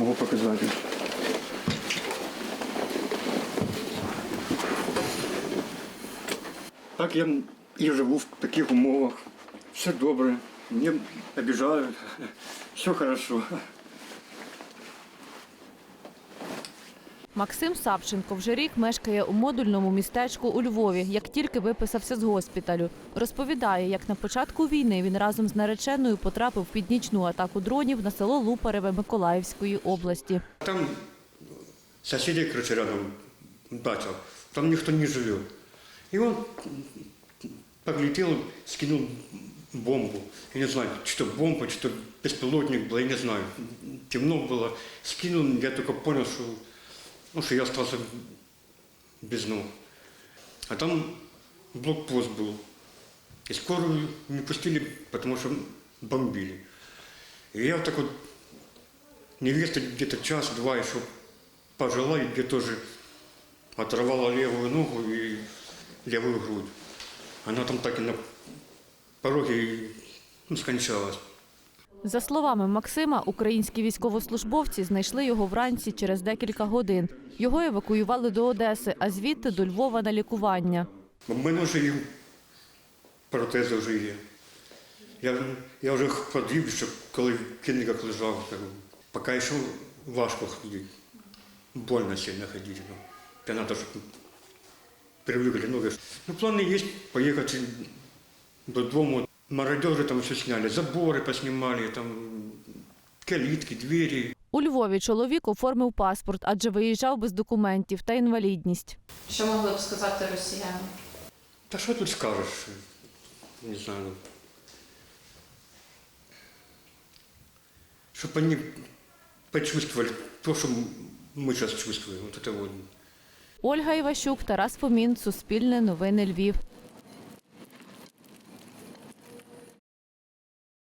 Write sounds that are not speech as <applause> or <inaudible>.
могу показать. Так я і живу в таких умовах. Все добре, не обижают, <laughs> все хорошо. Максим Савченко вже рік мешкає у модульному містечку у Львові, як тільки виписався з госпіталю. Розповідає, як на початку війни він разом з нареченою потрапив під нічну атаку дронів на село Лупареве Миколаївської області. Там соседи, короче, рядом дача, там никто не живет. И он подлетел, скинул бомбу. Я не знаю, что бомба, что беспилотник был, я не знаю. Темно было. Скинул, я только понял, что, ну, что я остался без ног. А там блокпост был. И скорую не пустили, потому что бомбили. И я вот так вот Невеста где-то час-два еще пожила и где тоже оторвала левую ногу и левую грудь. Она там так и на пороге ну, скончалась. За словами Максима, українські військовослужбовці знайшли його вранці через декілька годин. Його евакуювали до Одеси, а звідти до Львова на лікування. У мене вже протези вже є. Я, я вже ходив, ще коли в клініках лежав. Поки ще важко ходити. Больно сильно ходити. Надо, щоб привикли ноги. Ну, плани є поїхати додому. Мародери там все сняли, забори поснімали, там калітки, двері. У Львові чоловік оформив паспорт, адже виїжджав без документів та інвалідність. Що могли б сказати росіяни? Та що тут скажеш? Не знаю. Щоб вони почувствовали то, що ми зараз чувствуємо. Вот это вот. Ольга Іващук, Тарас Фомін, Суспільне новини Львів.